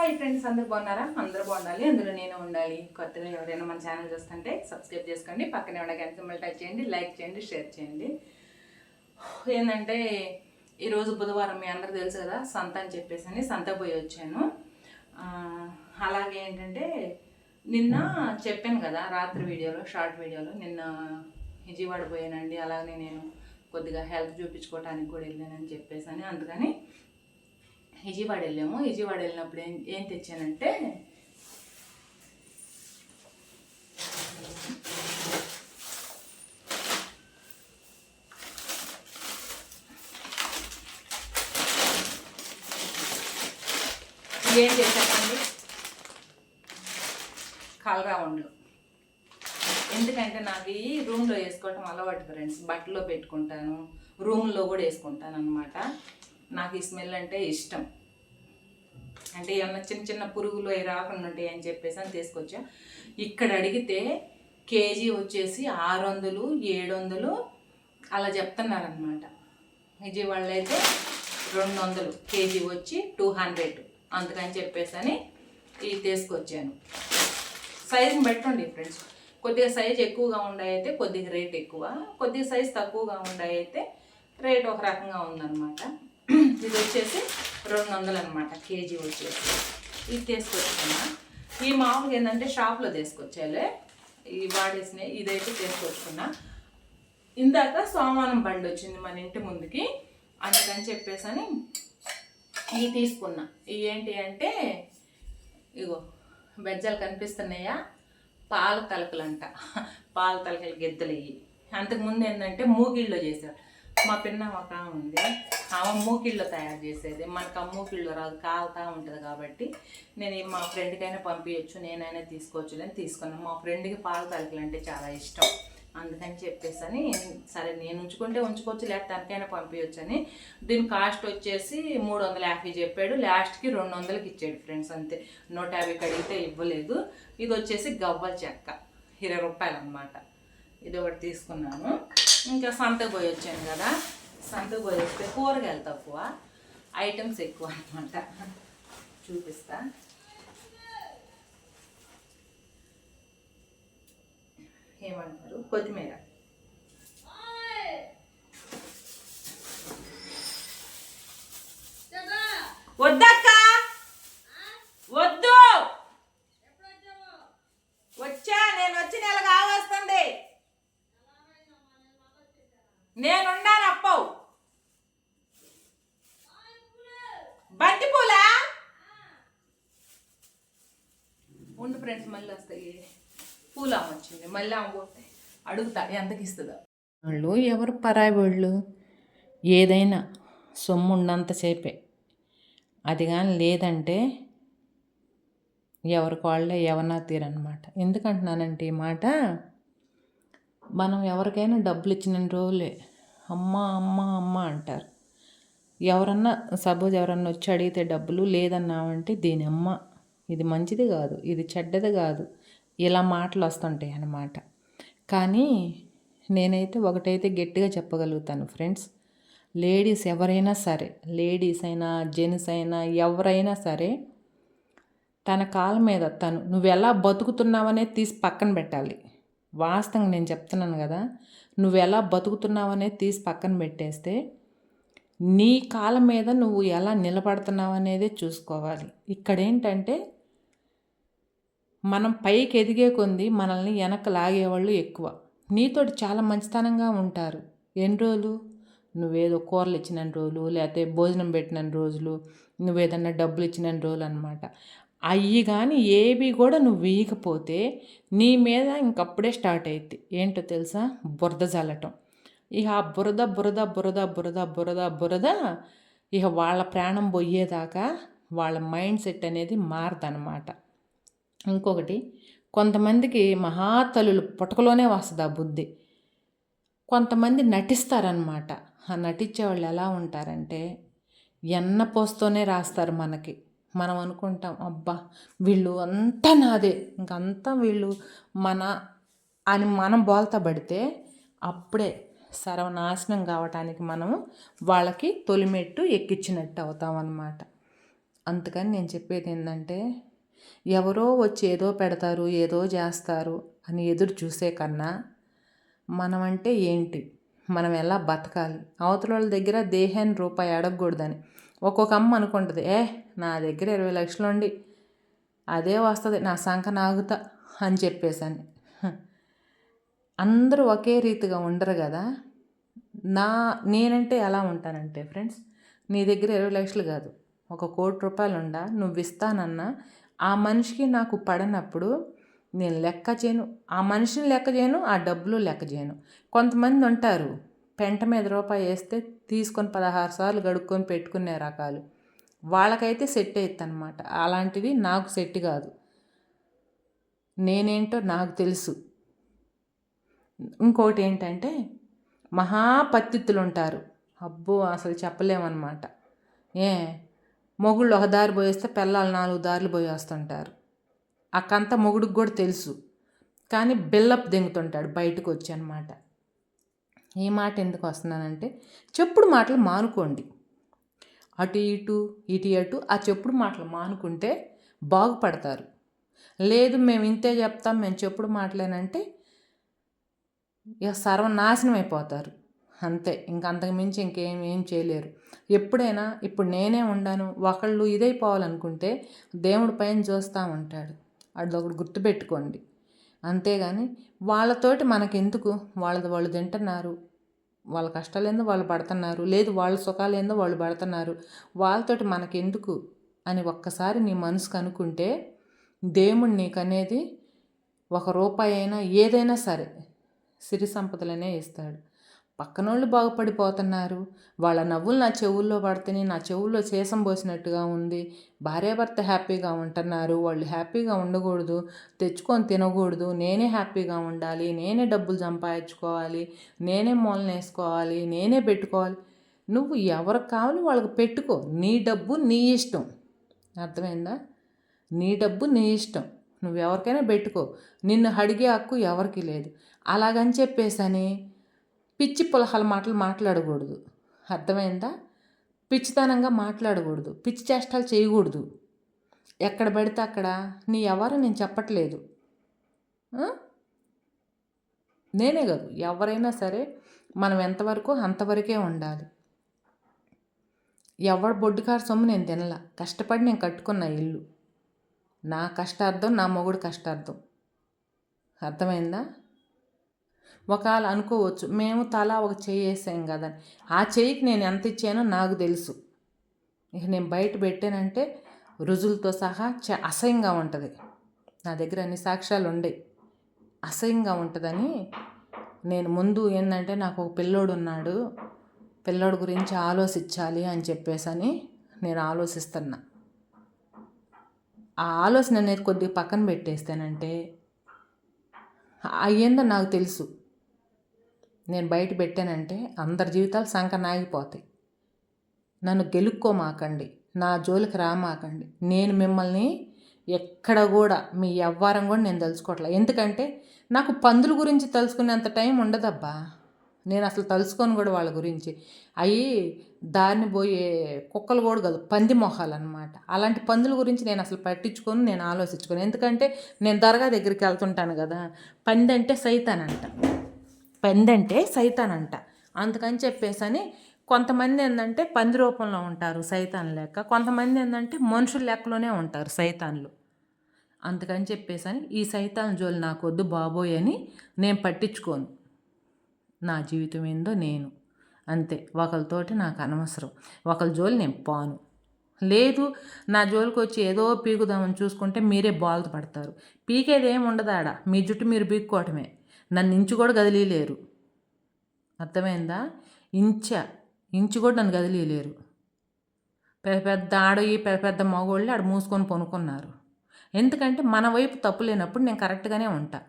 Hi friends అందరు బాగున్నారా? అందరూ బాగుండాలి అందులో నేను ఉండాలి. కొత్తగా ఎవరైనా మన ఛానల్ చూస్తుంటే సబ్స్క్రైబ్ చేసుకోండి పక్కనే ఉన్న గంట సింబల్ టచ్ చేయండి లైక్ చేయండి షేర్ చేయండి. ఏంటంటే ఈరోజు బుధవారం మీ అందరు తెలుసు కదా సంత అని చెప్పేసి అని సంత పోయి వచ్చాను. అలాగే ఏంటంటే నిన్న చెప్పాను కదా రాత్రి వీడియోలో షార్ట్ వీడియోలో నిన్న విజయవాడ పోయానండి అలాగే నేను కొద్దిగా హెల్త్ చూపించుకోవడానికి కూడా వెళ్ళానని చెప్పేసి అని అందుకని విజయవాడ వెళ్ళాము విజయవాడ వెళ్ళినప్పుడు ఏం ఏం తెచ్చానంటే ఏం చేశానండి కలరా ఉండు ఎందుకంటే నాకు ఈ రూమ్లో వేసుకోవటం అలవాటు ఫ్రెండ్స్. బట్టలో పెట్టుకుంటాను. రూమ్లో కూడా వేసుకుంటాను అనమాట నాకు ఈ స్మెల్ అంటే ఇష్టం. అంటే ఏమన్నా చిన్న చిన్న పురుగులు అవి రాకుండా ఉంటాయి అని చెప్పేసి అని తీసుకొచ్చాం. ఇక్కడ అడిగితే కేజీ వచ్చేసి ఆరు వందలు ఏడు వందలు అలా చెప్తున్నారనమాట విజయవాడలో అయితే రెండు వందలు కేజీ వచ్చి టూ హండ్రెడ్ అందుకని చెప్పేసి అని ఇవి తీసుకొచ్చాను. సైజుని పెట్టండి ఫ్రెండ్స్. కొద్దిగా సైజ్ ఎక్కువగా ఉండయితే కొద్దిగా రేట్ ఎక్కువ కొద్దిగా సైజ్ తక్కువగా ఉండయితే రేట్ ఒక రకంగా ఉందన్నమాట. ఇది వచ్చేసి రెండు వందలు అనమాట కేజీ వచ్చేసి. ఇది తీసుకొచ్చుకున్నా ఈ మామూలుగా ఏంటంటే షాప్లో తీసుకొచ్చేలే. ఈ వాడేసినాయి ఇదైతే తీసుకొచ్చుకున్నా. ఇందాక సోమవారం బండి వచ్చింది మన ఇంటి ముందుకి. అందుకని చెప్పేసి అని ఇవి తీసుకున్నా. ఇవి ఏంటి అంటే ఇగో బెజ్జాలు కనిపిస్తున్నాయా? పాల అంట పాల తలకలు గిద్దలు ఇవి. అంతకుముందు ఏంటంటే మూగిళ్ళలో చేశారు మా పిన్న ఒక ఉంది. ఆమె మూకిళ్ళు తయారు చేసేది. మనకు ఆ మూకిళ్ళు రాదు కాలుతా ఉంటుంది కాబట్టి నేను మా ఫ్రెండ్కైనా పంపించచ్చు నేనైనా తీసుకోవచ్చు అని తీసుకున్నాను మా ఫ్రెండ్కి పాల తలకలు అంటే చాలా ఇష్టం. అందుకని చెప్పేసి అని సరే నేను ఉంచుకుంటే ఉంచుకోవచ్చు లేకపోతే తనకైనా పంపించచ్చు అని దీని కాస్ట్ వచ్చేసి మూడు వందల యాభై చెప్పాడు. లాస్ట్కి రెండు వందలకి ఇచ్చాడు ఫ్రెండ్స్ అంతే. నూట యాభైకి అడిగితే ఇవ్వలేదు. ఇది వచ్చేసి గవ్వల చెక్క. ఇరవై రూపాయలు అనమాట ఇది ఒకటి తీసుకున్నాను. ఇంకా సంతకు పోయి వచ్చాను కదా. సంతకు పోయి వస్తే కూరగాయలు తక్కువ. ఐటమ్స్ ఎక్కువ అనమాట చూపిస్తా. ఏమంటారు? కొత్తిమీర. వద్దక్క? వద్దు వచ్చా నేను వచ్చి నెల కావస్తుంది నేనున్నాను అప్పవు. బంతిపూలా ఉండు ఫ్రెండ్స్ మళ్ళీ వస్తాయి పూలు వచ్చింది మళ్ళీ ఆమె అడుగుతా ఎంతకి ఇస్తుందో. వాళ్ళు ఎవరు పరాయి వాళ్ళు? ఏదైనా సొమ్ము ఉన్నంతసేపే అది కానీ లేదంటే ఎవరికి వాళ్ళే ఎవరన్నా తీరనమాట ఎందుకంటున్నానంటే ఈ మాట? మనం ఎవరికైనా డబ్బులు ఇచ్చిన రోజులే. అమ్మ అమ్మ అమ్మ అంటారు. ఎవరన్నా సపోజ్ ఎవరన్నా వచ్చి అడిగితే డబ్బులు లేదన్నామంటే దీని అమ్మ ఇది మంచిది కాదు ఇది చెడ్డది కాదు ఇలా మాటలు వస్తుంటాయి అన్నమాట. కానీ నేనైతే ఒకటైతే గట్టిగా చెప్పగలుగుతాను ఫ్రెండ్స్. లేడీస్ ఎవరైనా సరే లేడీస్ అయినా జెంట్స్ అయినా ఎవరైనా సరే తన కాళ్ళ మీద తను నువ్వు ఎలా బతుకుతున్నావనే తీసి పక్కన పెట్టాలి. వాస్తవంగా నేను చెప్తున్నాను కదా నువ్వు ఎలా బతుకుతున్నావనేది తీసి పక్కన పెట్టేస్తే నీ కాళ్ళ మీద నువ్వు ఎలా నిలబడుతున్నావు అనేదే చూసుకోవాలి. ఇక్కడ ఏంటంటే మనం పైకి ఎదిగే కొంది మనల్ని వెనక లాగేవాళ్ళు ఎక్కువ. నీతోటి చాలా మంచితనంగా ఉంటారు. ఎన్ని రోజులు? నువ్వేదో కూరలు ఇచ్చిన రోజులు లేకపోతే భోజనం పెట్టిన రోజులు నువ్వేదన్నా డబ్బులు ఇచ్చిన రోజులు అనమాట అయ్యి కానీ ఏవి కూడా నువ్వు వేయకపోతే నీ మీద ఇంకప్పుడే స్టార్ట్ అయింది ఏంటో తెలుసా? బురద జల్లటం. ఇక ఆ బురద బురద బురద బురద బురద బురద ఇక వాళ్ళ ప్రాణం పోయేదాకా వాళ్ళ మైండ్ సెట్ అనేది మారదనమాట ఇంకొకటి కొంతమందికి మహాతలులు పుటకలోనే వస్తుంది ఆ బుద్ధి? కొంతమంది నటిస్తారనమాట ఆ నటించే వాళ్ళు ఎలా ఉంటారంటే ఎన్న పోస్తూనే రాస్తారు మనకి. మనం అనుకుంటాం అబ్బా వీళ్ళు అంతా నాదే. ఇంకంతా వీళ్ళు మన అని మనం బోల్తా పడితే అప్పుడే సర్వనాశనం కావటానికి మనము వాళ్ళకి తొలిమెట్టు ఎక్కించినట్టు అవుతాం అన్నమాట. అందుకని నేను చెప్పేది ఏంటంటే ఎవరో వచ్చి ఏదో పెడతారు ఏదో చేస్తారు అని ఎదురు చూసే కన్నా మనం అంటే ఏంటి? మనం ఎలా బతకాలి? అవతల వాళ్ళ దగ్గర దేహాన్ని రూపాయి అడగకూడదని. ఒక్కొక్క అమ్మ అనుకుంటుంది ఏ నా దగ్గర ఇరవై లక్షలు ఉండి అదే వస్తుంది నా సంఖ నాగుతా అని చెప్పేశాను అందరూ ఒకే రీతిగా ఉండరు కదా. నా నేనంటే ఎలా ఉంటానంటే ఫ్రెండ్స్ నీ దగ్గర ఇరవై లక్షలు కాదు ఒక కోటి రూపాయలు ఉండా నువ్వు ఇస్తానన్నా ఆ మనిషికి నాకు పడనప్పుడు నేను లెక్క చేయను. ఆ మనిషిని లెక్క చేయను ఆ డబ్బులు లెక్క చేయను. కొంతమంది ఉంటారు పెంట మీద రూపాయి వేస్తే తీసుకొని పదహారు సార్లు గడుక్కొని పెట్టుకునే రకాలు. వాళ్ళకైతే సెట్ అవుతుంది అనమాట అలాంటివి నాకు సెట్ కాదు. నేనేంటో నాకు తెలుసు. ఇంకోటి ఏంటంటే మహాపత్తిత్తులు ఉంటారు అబ్బో అసలు చెప్పలేమన్నమాట. ఏ మొగుళ్ళు ఒక దారి పోయేస్తే పిల్లలు నాలుగు దారులు పోయేస్తుంటారు. అక్కంతా మొగుడికి కూడా తెలుసు. కానీ బిల్లప్ దెంగుతుంటాడు బయటకు వచ్చి అనమాట ఈ మాట ఎందుకు వస్తున్నానంటే చెప్పుడు మాటలు మానుకోండి. అటు ఇటు ఇటు అటు ఆ చెప్పుడు మాటలు మానుకుంటే బాగుపడతారు. లేదు మేము ఇంతే చెప్తాం మేము చెప్పుడు మాటలేనంటే ఇక సర్వనాశనం అయిపోతారు. అంతే ఇంక అంతకు మించి ఇంకేం ఏం చేయలేరు. ఎప్పుడైనా ఇప్పుడు నేనే ఉండాను ఒకళ్ళు ఇదైపోవాలనుకుంటే దేవుడి పైన చూస్తూ ఉంటాడు. అది ఒకటి గుర్తుపెట్టుకోండి. అంతేగాని వాళ్ళతోటి మనకెందుకు? వాళ్ళది వాళ్ళు తింటున్నారు. వాళ్ళ కష్టాలేందో వాళ్ళు పడుతున్నారు. లేదు వాళ్ళ సుఖాలేందో వాళ్ళు పడుతున్నారు. వాళ్ళతోటి మనకెందుకు అని ఒక్కసారి నీ మనసుకు అనుకుంటే దేవుడు నీకు అనేది ఒక రూపాయి అయినా ఏదైనా సరే సిరి సంపదలనే ఇస్తాడు. పక్కనోళ్ళు బాగుపడిపోతున్నారు. వాళ్ళ నవ్వులు నా చెవుల్లో పడితేనే నా చెవుల్లో చేసం పోసినట్టుగా ఉంది. భార్యాభర్త హ్యాపీగా ఉంటున్నారు. వాళ్ళు హ్యాపీగా ఉండకూడదు. తెచ్చుకొని తినకూడదు. నేనే హ్యాపీగా ఉండాలి. నేనే డబ్బులు సంపాదించుకోవాలి. నేనే మూలనేసుకోవాలి నేనే పెట్టుకోవాలి. నువ్వు ఎవరికి కావాలి వాళ్ళకి పెట్టుకో. నీ డబ్బు నీ ఇష్టం. అర్థమైందా? నీ డబ్బు నీ ఇష్టం. నువ్వు ఎవరికైనా పెట్టుకో. నిన్ను అడిగే హక్కు ఎవరికి లేదు. అలాగని చెప్పేసని పిచ్చి పులహాల మాటలు మాట్లాడకూడదు. అర్థమైందా? పిచ్చితనంగా మాట్లాడకూడదు. పిచ్చి చేష్టాలు చేయకూడదు. ఎక్కడ పడితే అక్కడ. నీ ఎవరు నేను చెప్పట్లేదు. నేనే కాదు. ఎవరైనా సరే మనం ఎంతవరకు అంతవరకే ఉండాలి. ఎవడు బొడ్డుకారు సొమ్ము నేను తినలా. కష్టపడి నేను కట్టుకున్న ఇల్లు. నా కష్టార్థం నా మొగుడు కష్టార్థం. అర్థమైందా? ఒకవేళ అనుకోవచ్చు మేము తలా ఒక చెయ్యి వేసాం కదా ఆ చెయ్యికి నేను ఎంత ఇచ్చానో నాకు తెలుసు. ఇక నేను బయట పెట్టానంటే రుజువులతో సహా చ అసహ్యంగా ఉంటుంది. నా దగ్గర అన్ని సాక్ష్యాలు ఉండే అసహ్యంగా ఉంటుందని నేను ముందు ఏంటంటే నాకు ఒక పిల్లోడు ఉన్నాడు పిల్లోడు గురించి ఆలోచించాలి అని చెప్పేసని నేను ఆలోచిస్తున్నా. ఆ ఆలోచన అనేది కొద్దిగా పక్కన పెట్టేస్తానంటే అయ్యేందో నాకు తెలుసు. నేను బయట పెట్టానంటే అందరి జీవితాలు సంకనాగిపోతాయి. నన్ను గెలుక్కోమాకండి. నా జోలికి రామాకండి. నేను మిమ్మల్ని ఎక్కడ కూడా మీ వ్యవహారం కూడా నేను తలుచుకోవట్లే ఎందుకంటే నాకు పందుల గురించి తలుచుకునేంత టైం ఉండదబ్బా. నేను అసలు తలుచుకోను కూడా వాళ్ళ గురించి. అవి దారిని పోయే కుక్కలు కూడా కాదు పంది మొహాలు అనమాట అలాంటి పందుల గురించి నేను అసలు పట్టించుకొని నేను ఆలోచించుకోను. ఎందుకంటే నేను దర్గా దగ్గరికి వెళ్తుంటాను కదా. పంది అంటే సైతానంట. పెందంటే సైతాన్ అంట అందుకని చెప్పేసని కొంతమంది ఏంటంటే పంది రూపంలో ఉంటారు సైతాన్ లెక్క. కొంతమంది ఏంటంటే మనుషుల లెక్కలోనే ఉంటారు సైతాన్లు. అందుకని చెప్పేసని ఈ సైతాన్ జోలు నాకు వద్దు బాబోయ్ అని నేను పట్టించుకోను. నా జీవితం ఏందో నేను. అంతే. ఒకరితోటి నాకు అనవసరం. ఒకరి జోలి నేను పోను. లేదు నా జోలికి వచ్చి ఏదో పీకుదామని చూసుకుంటే మీరే బాల్త పడతారు పీకేది ఏమి ఉండదాడా మీ జుట్టు మీరు పీక్కోవటమే. నన్ను ఇంచు కూడా కదిలీలేరు. అర్థమైందా? ఇంచ ఇంచు కూడా నన్ను కదిలీలేరు. పెద్ద పెద్ద ఆడవి పెద్ద పెద్ద మగోళ్ళు ఆడ మూసుకొని పనుకున్నారు. ఎందుకంటే మన వైపు తప్పు లేనప్పుడు నేను కరెక్ట్గానే ఉంటా.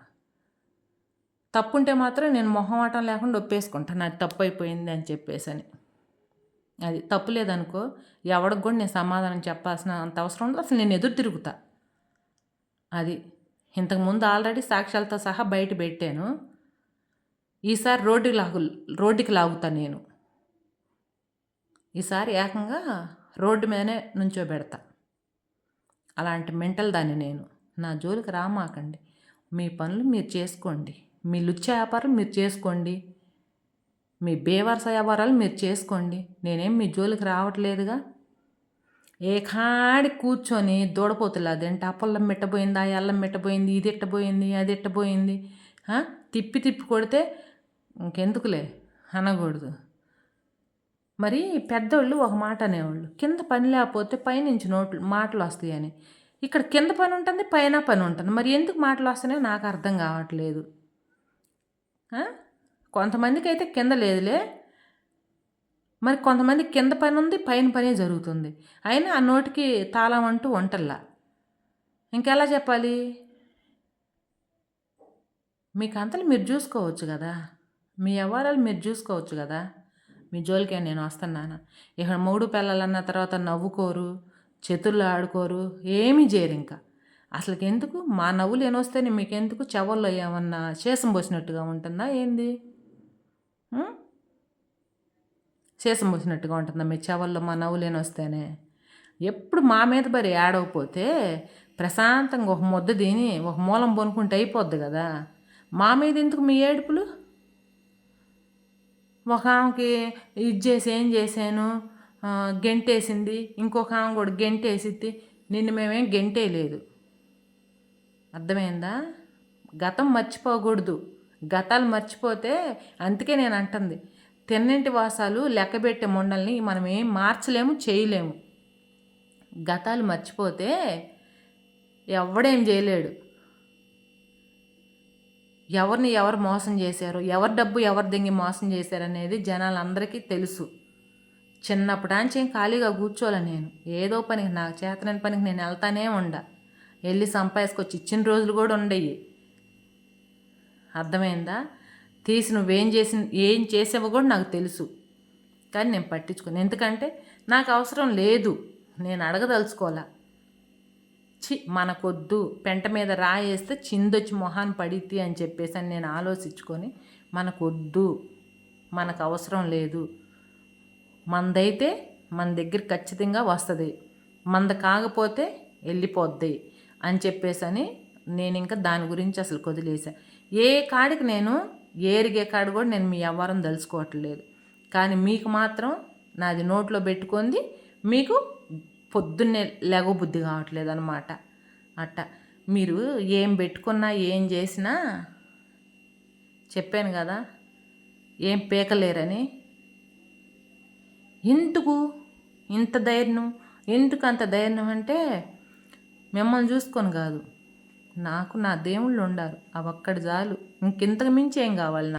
తప్పు ఉంటే మాత్రం నేను మొహమాటం లేకుండా ఒప్పేసుకుంటాను నాది తప్పు అయిపోయింది అని చెప్పేసని. అది తప్పు లేదనుకో ఎవడికి కూడా నేను సమాధానం చెప్పాల్సిన అంత అవసరం ఉండదు. అసలు నేను ఎదురు తిరుగుతా. అది ఇంతకుముందు ఆల్రెడీ సాక్ష్యాలతో సహా బయట పెట్టాను. ఈసారి రోడ్డుకి లాగు రోడ్డుకి లాగుతా నేను. ఈసారి ఏకంగా రోడ్డు మీదనే నుంచోబెడతా. అలాంటి మెంటల్ దాన్ని నేను. నా జోలికి రామాకండి. మీ పనులు మీరు చేసుకోండి. మీ లుచ్చ వ్యాపారం మీరు చేసుకోండి. మీ బేవర్స వ్యాపారాలు మీరు చేసుకోండి. నేనేం మీ జోలికి రావట్లేదుగా. ఏ కాడి కూర్చొని దూడపోతులు అదేంటి? అప్పల్లం ఆ ఎల్లం మిట్టబోయింది ఇది ఎట్టబోయింది అది ఎట్టబోయింది తిప్పి తిప్పి కొడితే ఇంకెందుకులే? అనకూడదు. మరి పెద్దోళ్ళు ఒక మాట అనేవాళ్ళు కింద పని లేకపోతే పైనుంచి నోట్లు మాటలు వస్తాయని ఇక్కడ కింద పని ఉంటుంది పైన పని ఉంటుంది. మరి ఎందుకు మాటలు వస్తున్నాయో నాకు అర్థం కావట్లేదు. కొంతమందికి అయితే కింద లేదులే. మరి కొంతమంది కింద పని ఉంది పైన పనే జరుగుతుంది. అయినా ఆ నోటికి తాళం అంటూ వంటల్లా ఇంకెలా చెప్పాలి? మీకు అంతలు మీరు చూసుకోవచ్చు కదా. మీ వ్యవహారాలు మీరు చూసుకోవచ్చు కదా. మీ జోలికే నేను వస్తున్నాను. ఇక్కడ మూడు పిల్లలన్న తర్వాత నవ్వుకోరు చేతుల్లో ఆడుకోరు ఏమీ చేయరు ఇంకా. అసలుకి ఎందుకు? మా నవ్వులు ఏనొస్తే మీకెందుకు? చెవుల్లో ఏమన్నా శేషం పోసినట్టుగా ఉంటుందా ఏంది? ఉం? ఉంటుంది? పోసినట్టుగా మీ చెవుల్లో మా నవ్వులేని వస్తేనే. ఎప్పుడు మా మీద మరి ఏడవపోతే ప్రశాంతంగా ఒక ముద్ద తిని ఒక మూలం పొనుకుంటే అయిపోద్ది కదా. మా మీద ఎందుకు మీ ఏడుపులు? ఒక ఆమెకి ఇది చేసి ఏం చేశాను? గెంటేసింది. ఇంకొక ఆమె కూడా గెంటేసిద్ది. నిన్ను మేమేం గెంటేయలేదు. అర్థమైందా? గతం మర్చిపోకూడదు. గతాలు మర్చిపోతే అందుకే నేను అంటుంది. తిన్నింటి వాసాలు లెక్కబెట్టే మొండల్ని మనం ఏం మార్చలేము చేయలేము. గతాలు మర్చిపోతే ఎవడేం చేయలేడు. ఎవరిని ఎవరు మోసం చేశారు ఎవరి డబ్బు ఎవరు దెంగి మోసం చేశారు అనేది జనాలందరికీ తెలుసు. చిన్నప్పటాంచి ఏం ఖాళీగా కూర్చోలే నేను. ఏదో పనికి నాకు చేతనని పనికి నేను వెళ్తానే ఉండ. వెళ్ళి సంపాదించుకొచ్చి ఇచ్చిన రోజులు కూడా ఉండయి. అర్థమైందా? తీసి నువ్వేం చేసి ఏం చేసావో కూడా నాకు తెలుసు. కానీ నేను పట్టించుకోను. ఎందుకంటే నాకు అవసరం లేదు. నేను అడగదలుచుకోవాలా? చి మనకొద్దు. పెంట మీద రాయేస్తే చిందొచ్చి మొహాన్ని పడిద్ది అని చెప్పేసి అని నేను ఆలోచించుకొని మనకొద్దు. మనకు అవసరం లేదు. మందైతే మన దగ్గర ఖచ్చితంగా వస్తుంది. మంద కాకపోతే వెళ్ళిపోద్ది అని చెప్పేసి అని నేను ఇంకా దాని గురించి అసలు కొదిలేసా. ఏ కాడికి నేను ఏరిగే కాడ కూడా నేను మీ వ్యవహారం తెలుసుకోవట్లేదు కానీ మీకు మాత్రం నాది నోట్లో పెట్టుకుంది మీకు పొద్దున్నే లెగబుద్ధి కావట్లేదు అనమాట అట్ట. మీరు ఏం పెట్టుకున్నా ఏం చేసినా చెప్పాను కదా ఏం పీకలేరని. ఎందుకు? ఇంత ధైర్యం? ఎందుకు అంత ధైర్యం అంటే మిమ్మల్ని చూసుకొని కాదు. నాకు నా దేవుళ్ళు ఉండారు. అవక్కడి జాలు చాలు ఇంకెంతకు మించి ఏం కావాలి